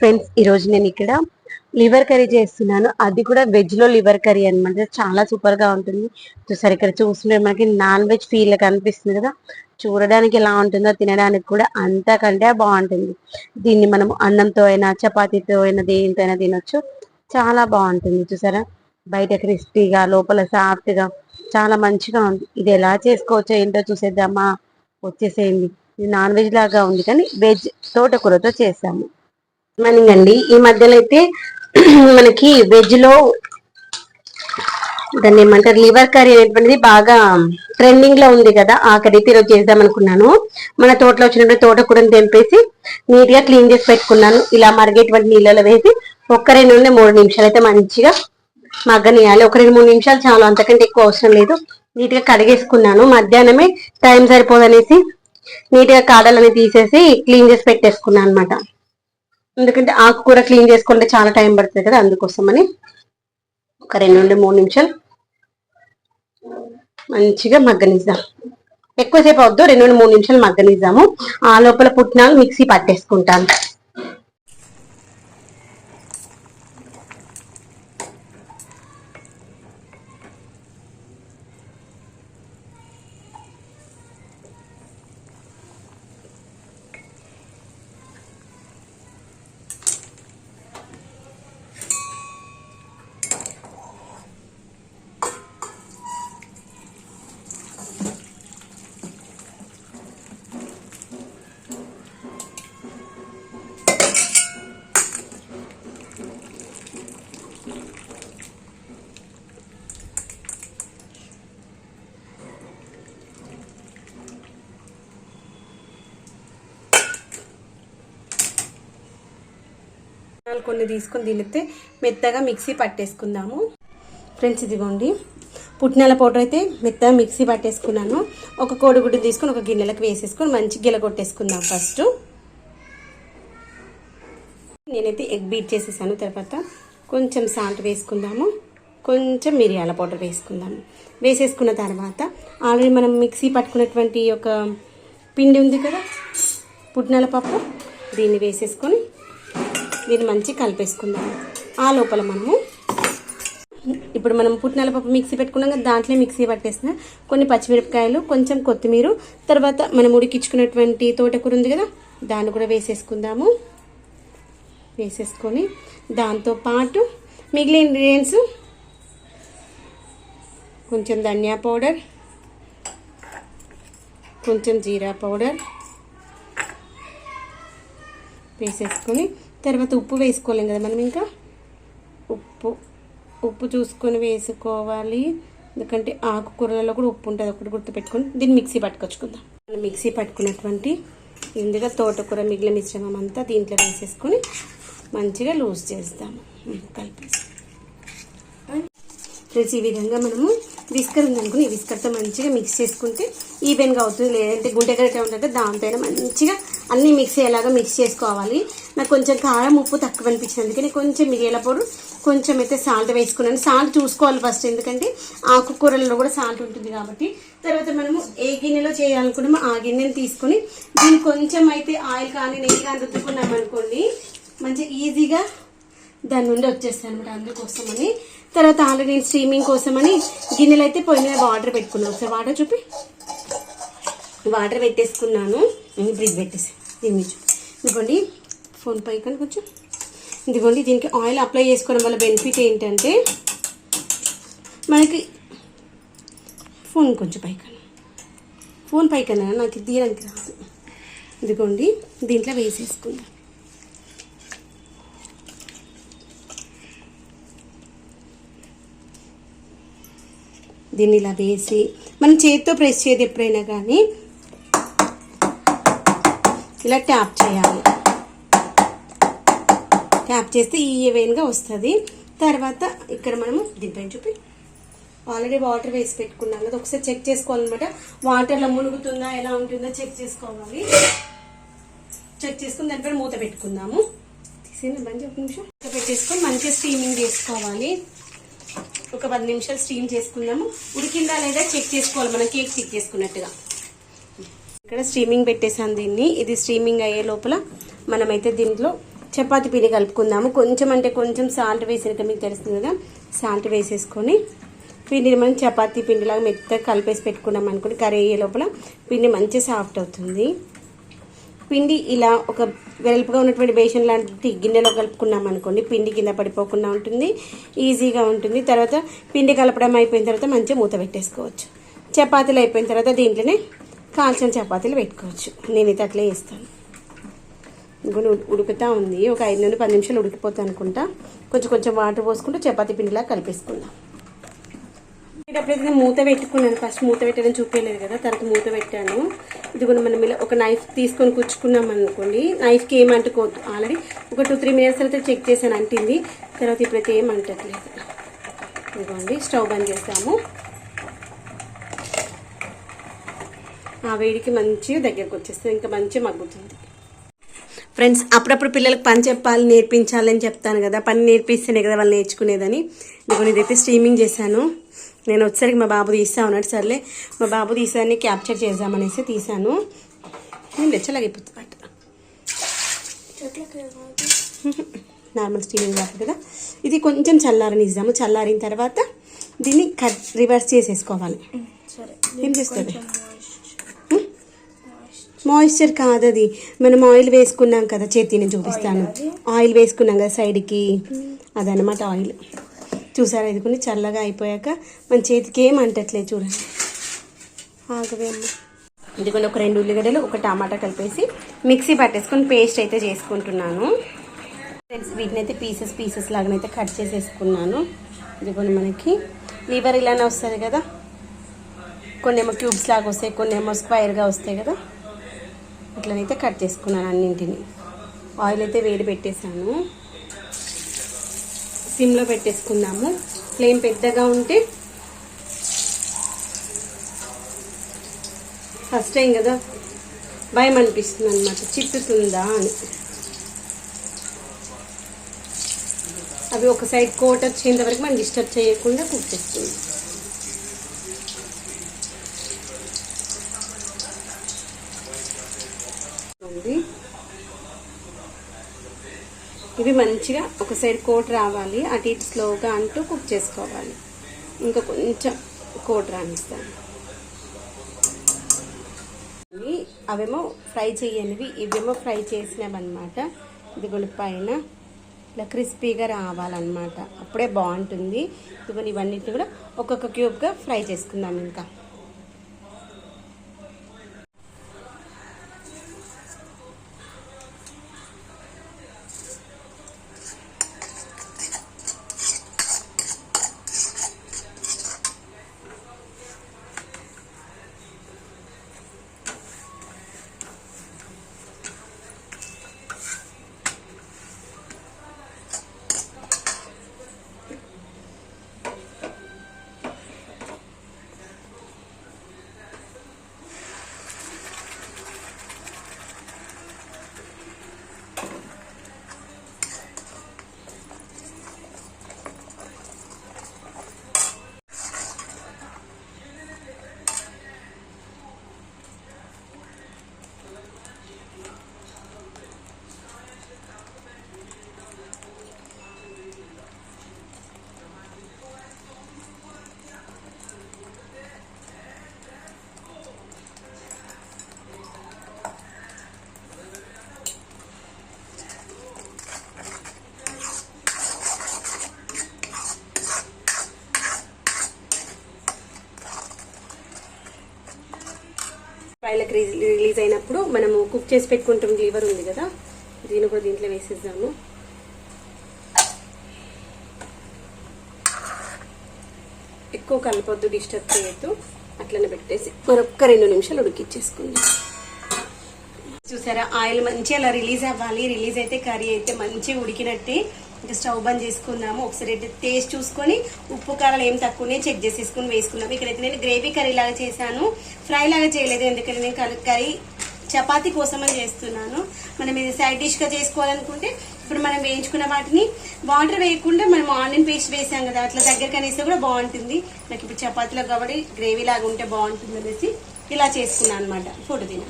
Friends ఈరోజు నేను ఇక్కడ లివర్ కర్రీ చేస్తున్నాను. అది కూడా వెజ్లో లివర్ కర్రీ అన్నమాట. చాలా సూపర్గా ఉంటుంది. చూసారు ఇక్కడ చూస్తుంటే మనకి నాన్ వెజ్ ఫీల్ కనిపిస్తుంది కదా. చూడడానికి ఎలా ఉంటుందో తినడానికి కూడా అంతకంటే బాగుంటుంది. దీన్ని మనం అన్నంతో అయినా చపాతీతో అయినా దేనితో అయినా తినొచ్చు. చాలా బాగుంటుంది చూసారా? బయట క్రిస్పీగా లోపల సాఫ్ట్గా చాలా మంచిగా ఉంది. ఇది ఎలా చేసుకోవచ్చో ఏంటో చూసేద్దామా? వచ్చేసేయండి. ఇది నాన్ వెజ్ లాగా ఉంది కానీ వెజ్ తోటకూరతో చేసాము. మార్నింగ్ అండి. ఈ మధ్యలో అయితే మనకి వెజ్లో దాన్ని ఏమంటారు? లివర్ కర్రీ అనేటువంటిది బాగా ట్రెండింగ్లో ఉంది కదా. ఆ కర్రీ తీరు చేద్దాం అనుకున్నాను. మన తోటలో వచ్చినప్పుడు తోటకూరని తెంపేసి నీట్గా క్లీన్ చేసి పెట్టుకున్నాను. ఇలా మరిగేటువంటి నీళ్ళలో వేసి ఒక్క రెండు నుండి మూడు నిమిషాలు అయితే మంచిగా మగ్గనియాలి ఒక రెండు మూడు నిమిషాలు చాలు. అంతకంటే ఎక్కువ అవసరం లేదు. నీట్గా కడిగేసుకున్నాను. మధ్యాహ్నమే టైం సరిపోదనేసి నీట్గా కాడలని తీసేసి క్లీన్ చేసి పెట్టేసుకున్నాను అనమాట ఎందుకంటే ఆకుకూర క్లీన్ చేసుకుంటే చాలా టైం పడుతుంది కదా అందుకోసమని ఒక రెండు నుండి మూడు నిమిషాలు మంచిగా మగ్గనిద్దాం. ఎక్కువసేపు అవద్దు రెండు నుండి మూడు నిమిషాలు మగ్గనిద్దాము. ఆ లోపల పుట్టినాలు మిక్సీ పట్టేసుకుంటాను. కొన్ని తీసుకొని తినితే మెత్తగా మిక్సీ పట్టేసుకుందాము. ఫ్రెండ్స్ ఇదిగోండి. పుట్నాల పౌడర్ అయితే మెత్తగా మిక్సీ పట్టేసుకున్నాను. ఒక కోడిగుడ్డు తీసుకొని ఒక గిన్నెలకు వేసేసుకొని మంచి గిల కొట్టేసుకుందాం ఫస్ట్. నేనైతే ఎగ్ బీట్ చేసేసాను తర్వాత కొంచెం సాల్ట్ వేసుకుందాము. కొంచెం మిరియాల పౌడర్ వేసుకుందాము వేసేసుకున్న తర్వాత ఆల్రెడీ మనం మిక్సీ పట్టుకున్నటువంటి ఒక పిండి ఉంది కదా పుట్నాల పప్పు దీన్ని వేసేసుకొని దీన్ని మంచి కలిపేసుకుందాము ఆ లోపల మనము ఇప్పుడు మనం పుట్నాల పప్పు మిక్సీ పెట్టుకున్నాం కదా దాంట్లో మిక్సీ పట్టేసిన కొన్ని పచ్చిమిరపకాయలు కొంచెం కొత్తిమీర తర్వాత మనం ఉడికించుకున్నటువంటి తోటకూర ఉంది కదా దాన్ని కూడా వేసేసుకుందాము. వేసేసుకొని దాంతో పాటు మిగిలిన ఇంగ్రీడియంట్స్ కొంచెం ధనియా పౌడర్ కొంచెం జీరా పౌడర్ వేసేసుకొని తర్వాత ఉప్పు వేసుకోలేం కదా మనం ఇంకా? ఉప్పు. ఉప్పు చూసుకొని వేసుకోవాలి. ఎందుకంటే ఆకుకూరలలో కూడా ఉప్పు ఉంటుంది. ఒకటి గుర్తుపెట్టుకొని దీన్ని మిక్సీ పట్టుకొచ్చుకుందాం. మనం మిక్సీ పట్టుకున్నటువంటి ఇందుగా తోటకూర మిగిలిన మిశ్రమం అంతా దీంట్లో వేసేసుకొని మంచిగా లూజ్ చేస్తాము. కలిపేసి. ఫ్రెండ్స్ ఈ విధంగా మనము విస్కర్ ఉందనుకుని ఈ విస్కర్తో మంచిగా మిక్స్ చేసుకుంటే ఈవెన్గా అవుతుంది. లేదంటే గుంటెగడ్డ ఉంటే దాంతో మంచిగా అన్నీ మిక్స్ అయ్యేలాగా మిక్స్ చేసుకోవాలి. నాకు కొంచెం కారం ఉప్పు తక్కువ అనిపించింది. అందుకని కొంచెం మిరియాల పొడి కొంచెం అయితే సాల్ట్ వేసుకున్నాను. సాల్ట్ చూసుకోవాలి ఫస్ట్ ఎందుకంటే ఆకుకూరలలో కూడా సాల్ట్ ఉంటుంది కాబట్టి. తర్వాత మనము ఏ గిన్నెలో చేయాలనుకున్నామో ఆ గిన్నెని తీసుకొని దీన్ని కొంచెం అయితే ఆయిల్ కానీ నెయ్యి కానీ రుద్దుకున్నాం అనుకోండి మంచిగా ఈజీగా దాని నుండి వచ్చేస్తాను అనమాట అందుకోసమని. తర్వాత ఆల్రెడీ నేను స్ట్రీమింగ్ కోసమని గిన్నెలు అయితే పొయ్యి మీద వాటర్ పెట్టుకున్నాను. ఒకసారి వాటర్ చూపి. వాటర్ పెట్టేసుకున్నాను. బ్రిడ్జ్ పెట్టేసి. దీన్ని ఇదిగోండి ఫోన్ పై కానీ కొంచెం. ఇదిగోండి దీనికి ఆయిల్ అప్లై చేసుకోవడం వల్ల బెనిఫిట్ ఏంటంటే మనకి ఫోన్ కొంచెం పైకన్నా ఫోన్ పైకన్నా నాకు తీయడానికి రాదు. ఇదిగోండి దీంట్లో వేసేసుకుందాం. దీన్ని ఇలా వేసి మనం చేతితో ప్రెస్ చేయదు ఎప్పుడైనా కానీ ఇలా ట్యాప్ చేయాలి. ట్యాప్ చేస్తే ఈ ఈవెన్గా వస్తుంది. తర్వాత ఇక్కడ మనము దిబ్బని చూపి ఆల్రెడీ వాటర్ వేసి పెట్టుకున్నాం కదా ఒకసారి చెక్ చేసుకోవాలన్నమాట. వాటర్లో మునుగుతుందా ఎలా ఉంటుందో చెక్ చేసుకోవాలి. చెక్ చేసుకుని దానిపైన మూత పెట్టుకుందాము. తీసేయండి బండి ఒక నిమిషం. మూత పెట్టేసుకొని మంచిగా స్టీమింగ్ చేసుకోవాలి. ఒక పది నిమిషాలు స్టీమ్ చేసుకుందాము. ఉడికిందా లేదా చెక్ చేసుకోవాలి. మనం కేక్ చెక్ చేసుకున్నట్టుగా. ఇక్కడ స్టీమింగ్ పెట్టేసాను దీన్ని. ఇది స్టీమింగ్ అయ్యే లోపల మనమైతే దీంట్లో చపాతి పిండి కలుపుకుందాము. కొంచెం అంటే కొంచెం సాల్ట్ వేసినట్టు మీకు తెలుస్తుంది కదా. సాల్ట్ వేసేసుకొని పిండిని మనం చపాతీ పిండిలాగా మెత్తగా కలిపేసి పెట్టుకున్నాం అనుకోండి కర్రీ అయ్యే లోపల పిండి మంచి సాఫ్ట్ అవుతుంది. పిండి ఇలా ఒక వెలుపుగా ఉన్నటువంటి బేషన్ లాంటి గిన్నెలో కలుపుకున్నాం అనుకోండి పిండి కింద పడిపోకుండా ఉంటుంది ఈజీగా ఉంటుంది. తర్వాత పిండి కలపడం అయిపోయిన తర్వాత మంచిగా మూత పెట్టేసుకోవచ్చు. చపాతీలు అయిపోయిన తర్వాత దీంట్లోనే కాల్చిన చపాతీలు పెట్టుకోవచ్చు. నేనైతే అట్లే వేస్తాను ఇంకొని ఉడుకుతా ఉంది. ఒక ఐదు నుండి పది నిమిషాలు ఉడికిపోతా అనుకుంటా. కొంచెం కొంచెం వాటర్ పోసుకుంటూ చపాతీ పిండిలా కలిపేసుకుందాం. ఎప్పుడైతే మూత పెట్టుకున్నాను. ఫస్ట్ మూత పెట్టడం చూపించలేదు కదా తర్వాత మూత పెట్టాను. ఇది కూడా మనం ఇలా ఒక నైఫ్ తీసుకొని కుచ్చుకున్నాం అనుకోండి. నైఫ్కి ఏం అంటుకోవద్దు. ఆల్రెడీ ఒక టూ త్రీ మినిట్స్ అయితే చెక్ చేశాను అంటింది. తర్వాత ఇప్పుడైతే ఏం అంటట్లేదు. ఇదిగోండి స్టవ్ బంద్ చేస్తాము ఆ వేడికి మంచిగా దగ్గరకు వచ్చేస్తుంది. ఇంకా మంచిగా మగ్గుతుంది. ఫ్రెండ్స్ అప్పుడప్పుడు పిల్లలకు పని చెప్పాలి నేర్పించాలని చెప్తాను కదా. పని నేర్పిస్తేనే కదా వాళ్ళు నేర్చుకునేదని. ఇదిగో ఇదైతే స్ట్రీమింగ్ చేశాను. నేను వచ్చేసరికి మా బాబు తీస్తా ఉన్నాడు సర్లే. మా బాబు తీసాన్ని క్యాప్చర్ చేద్దామనేసి తీసాను. నేను లెచ్చలాగిపోతుంది బట్ నార్మల్ స్టీమింగ్ కాదు కదా. ఇది కొంచెం చల్లారనిద్దాము చల్లారిన తర్వాత దీన్ని కట్ రివర్స్ చేసేసుకోవాలి. ఏం చేస్తుంది మాయిశ్చర్ కాదు అది మనం ఆయిల్ వేసుకున్నాం కదా చేతిని చూపిస్తాను. ఆయిల్ వేసుకున్నాం కదా సైడ్కి అదనమాట ఆయిల్ చూసారా? ఇది కొన్ని చల్లగా అయిపోయాక మన చేతికి ఏం అంటట్లేదు చూడండి. ఆగవే అమ్మ. ఇదిగోండి ఒక రెండు ఉల్లిగడ్డలు ఒక టమాటా కలిపేసి మిక్సీ పట్టేసుకొని పేస్ట్ అయితే చేసుకుంటున్నాను. ఫ్రెండ్స్ వీటిని అయితే పీసెస్ పీసెస్ లాగానైతే కట్ చేసేసుకున్నాను. ఇదిగోండి మనకి. లివర్ ఇలానే వస్తుంది కదా? కొన్ని ఏమో క్యూబ్స్ లాగా వస్తాయి కొన్ని ఏమో స్క్వైర్గా వస్తాయి కదా? ఇట్లనైతే కట్ చేసుకున్నాను అన్నింటిని. ఆయిల్ అయితే వేడి పెట్టేశాను. సిమ్లో పెట్టేసుకుందాము. ఫ్లేమ్ పెద్దగా ఉంటే ఫస్ట్ టైం కదా భయం అనిపిస్తుంది అనమాట చిట్టుతుందా అని. అవి ఒక సైడ్ కోట్ వచ్చేంత వరకు మనం డిస్టర్బ్ చేయకుండా కుక్ చేసుకుందాం ఉంది. ఇవి మంచిగా ఒక సైడ్ కోట్ రావాలి అటు ఇటు స్లోగా అంటూ కుక్ చేసుకోవాలి. ఇంకా కొంచెం కోట్ రానిస్తాను. అవేమో ఫ్రై చేయనివి ఇవేమో ఫ్రై చేసినవన్నమాట. ఇదిగోండి పైన. ఇలా క్రిస్పీగా రావాలన్నమాట. అప్పుడే బాగుంటుంది. ఇదిగోని ఇవన్నిటిని కూడా ఒక్కొక్క క్యూబ్గా ఫ్రై చేసుకుందాం ఇంకా. ఫ్రైలకు రిలీజ్ అయినప్పుడు మనము కుక్ చేసి పెట్టుకుంటాం లివర్ ఉంది కదా దీన్ని కూడా దీంట్లో వేసేద్దాము. ఎక్కువ కలపొద్దు డిస్టర్బ్ చేయొద్దు అట్లనే పెట్టేసి మరొక్క రెండు నిమిషాలు ఉడికిచ్చేసుకుందాం. చూసారా ఆయిల్ మంచిగా అలా రిలీజ్ అవ్వాలి రిలీజ్ అయితే కర్రీ అయితే మంచిగా ఉడికినట్టే. ఇంకా స్టవ్ బంద్ చేసుకుందాము ఒకసారి అయితే టేస్ట్ చూసుకొని ఉప్పు కారాలు ఏం తక్కువనే చెక్ చేసేసుకుని వేసుకున్నాము. ఇక్కడైతే నేను గ్రేవీ కర్రీ లాగా చేశాను. ఫ్రై లాగా చేయలేదు ఎందుకంటే నేను కర్రీ- కర్రీ చపాతీ కోసం చేస్తున్నాను. మనం ఇది సైడ్ డిష్గా చేసుకోవాలనుకుంటే ఇప్పుడు మనం వేయించుకున్న వాటిని వాటర్ వేయకుండా మనం ఆనియన్ పేస్ట్ వేసాం కదా అట్లా దగ్గర కనేస్తే కూడా బాగుంటుంది. నాకు ఇప్పుడు చపాతీలో కాబట్టి గ్రేవీ లాగా ఉంటే బాగుంటుంది అనేసి ఇలా చేసుకున్నాను అనమాట ఫోటో తిన